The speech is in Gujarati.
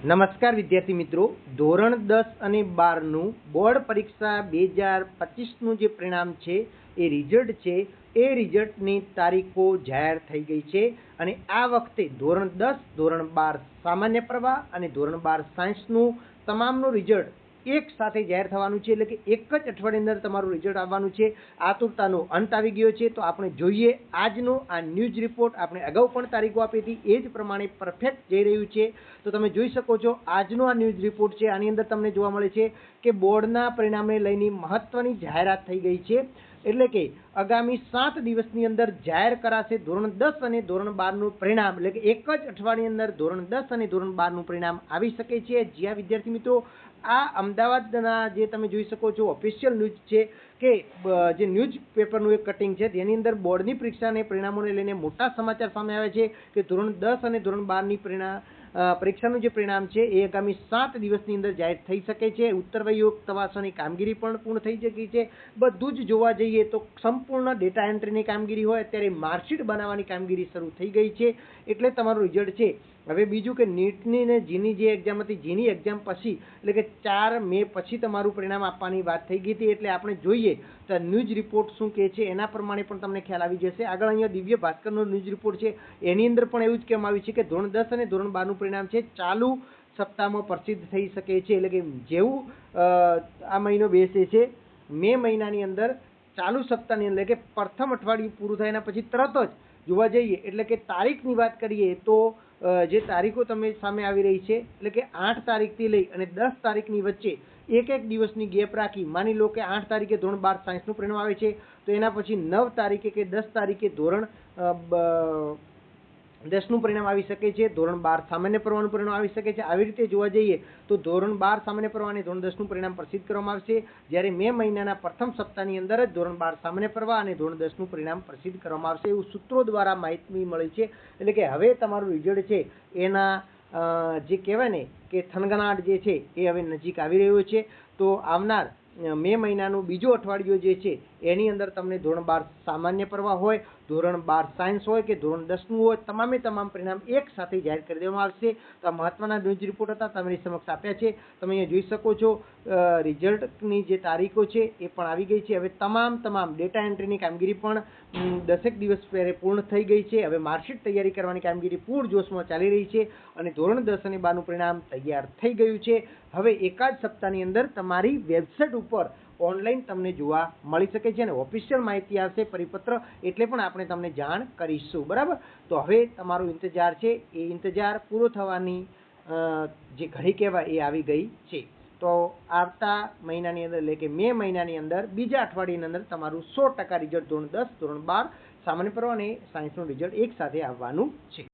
નમસ્કાર વિદ્યાર્થી મિત્રો. ધોરણ દસ અને બારનું બોર્ડ પરીક્ષા બે હજાર પચીસનું જે પરિણામ છે, એ રિઝલ્ટ છે. એ રિઝલ્ટની તારીખો જાહેર થઈ ગઈ છે અને આ વખતે ધોરણ દસ, ધોરણ બાર સામાન્ય પ્રવાહ અને ધોરણ બાર સાયન્સનું તમામનું રિઝલ્ટ એક સાથે જાહેર થવાનું છે એટલે કે એક જ અઠવાડિયાની અંદર તમારું રિઝલ્ટ આવવાનું છે. આતુરતાનો અંત આવી ગયો છે. તો આપણે જોઈએ આજનો આ ન્યૂઝ રિપોર્ટ આપણે અગાઉ પણ તારીખો આપી હતી. એ જ પ્રમાણે પરફેક્ટ જઈ રહ્યું છે. તો તમે જોઈ શકો છો, આજનો આ ન્યૂઝ રિપોર્ટ છે. આની અંદર તમને જોવા મળે છે કે બોર્ડના પરિણામને લઈને મહત્વની જાહેરાત થઈ ગઈ છે. એટલે કે આગામી સાત દિવસની અંદર જાહેર કરાશે ધોરણ દસ અને ધોરણ બારનું પરિણામ. એટલે કે એક જ અઠવાડિયાની અંદર ધોરણ દસ અને ધોરણ બારનું પરિણામ આવી શકે છે. જ્યાં વિદ્યાર્થી મિત્રો, આ અમદાવાદના જે તમે જોઈ શકો છો ઓફિશિયલ ન્યૂઝ છે કે જે ન્યૂઝ પેપરનું એક કટિંગ છે, તેની અંદર બોર્ડની પરીક્ષાને પરિણામોને લઈને મોટા સમાચાર સામે આવે છે કે ધોરણ દસ અને ધોરણ બારની પરિણામ પરીક્ષાનું જે પરિણામ છે, એ આગામી સાત દિવસની અંદર જાહેર થઈ શકે છે. ઉત્તરવય તપાસવાની કામગીરી પણ પૂર્ણ થઈ ચૂકી છે. બધું જ જોવા જઈએ તો સંપૂર્ણ ડેટા એન્ટ્રીની કામગીરી હોય. અત્યારે માર્કશીટ બનાવવાની કામગીરી શરૂ થઈ ગઈ છે. એટલે તમારું રિઝલ્ટ છે હવે બીજું કે નીટની ને જીની જે એક્ઝામ હતી, જીની એક્ઝામ પછી, એટલે કે ચાર મે પછી તમારું પરિણામ આપવાની વાત થઈ ગઈ હતી, એટલે આપણે જોઈએ તો ન્યૂઝ રિપોર્ટ શું કહે છે, એના પ્રમાણે પણ તમને ખ્યાલ આવી જશે. આગળ અહીંયા દિવ્ય ભાસ્કરનો ન્યૂઝ રિપોર્ટ છે. એની અંદર પણ એવું જ કહેવામાં આવ્યું છે કે ધોરણ દસ અને ધોરણ બારનું પરિણામ છે, ચાલુ સપ્તાહમાં પ્રસિદ્ધ થઈ શકે છે. એટલે કે જેવું આ મહિનો બેસે છે, મે મહિનાની અંદર ચાલુ સપ્તાહની અંદર કે પ્રથમ અઠવાડિયું પૂરું થાય એના પછી તરત જ જોવા જઈએ. એટલે કે તારીખની વાત કરીએ તો જે તારીખો તમે સામે આવી રહી છે, એટલે કે આઠ તારીખથી લઈ અને દસ તારીખની વચ્ચે એક એક દિવસની ગેપ રાખી, માની લો કે આઠ તારીખે ધોરણ બાર સાયન્સનું પરિણામ આવે છે, તો એના પછી નવ તારીખે કે દસ તારીખે ધોરણ દસનું પરિણામ આવી શકે છે, ધોરણ બાર સામાન્ય પ્રવાહનું પરિણામ આવી શકે છે. આવી રીતે જોવા જઈએ તો ધોરણ બાર સામાન્ય પ્રવાહ ધોરણ દસનું પરિણામ પ્રસિદ્ધ કરવામાં આવશે. જ્યારે મે મહિનાના પ્રથમ સપ્તાહની અંદર જ ધોરણ બાર સામાન્ય પ્રવાહ અને ધોરણ દસનું પરિણામ પ્રસિદ્ધ કરવામાં આવશે એવું સૂત્રો દ્વારા માહિતી મળી છે. એટલે કે હવે તમારું રિઝલ્ટ છે એના જે કહેવાય ને કે થનગનાટ જે છે એ હવે નજીક આવી રહ્યો છે. તો આવનાર મે મહિનાનું બીજું અઠવાડિયું જે છે એની અંદર તમને ધોરણ બાર સામાન્ય પ્રવાહ હોય, ધોરણ બાર સાયન્સ હોય કે ધોરણ દસનું હોય, તમામે તમામ પરિણામ એક સાથે જાહેર કરી દેવામાં આવશે. તો આ મહત્વના ન્યૂઝ રિપોર્ટ હતા, તમારી સમક્ષ આપ્યા છે. તમે અહીંયા જોઈ શકો છો રિઝલ્ટની જે તારીખો છે એ પણ આવી ગઈ છે. હવે તમામ તમામ ડેટા એન્ટ્રીની કામગીરી પણ દસેક દિવસ પહેરે પૂર્ણ થઈ ગઈ છે. હવે માર્કશીટ તૈયારી કરવાની કામગીરી પૂર જોશમાં ચાલી રહી છે અને ધોરણ દસ અને બારનું પરિણામ તૈયાર થઈ ગયું છે. હવે એકાદ સપ્તાહની અંદર તમારી વેબસાઇટ ઉપર ઓનલાઈન તમને જોવા મળી શકે છે જેને ઓફિશિયલ માહિતી આવશે પરિપત્ર, એટલે પણ આપણે તમને જાણ કરીશું, બરાબર? તો હવે તમારો ઇંતજાર છે, એ ઇંતજાર પૂરો થવાની જે ઘડી કહેવાય એ આવી ગઈ છે. તો આવતા મહિનાની અંદર, એટલે કે મે મહિનાની અંદર, બીજા અઠવાડિયાની અંદર તમારું સો ટકા રિઝલ્ટ ધોરણ દસ, ધોરણ બાર, સામાન્ય પ્રવાહ અને સાયન્સનું રિઝલ્ટ એક સાથે આવવાનું છે.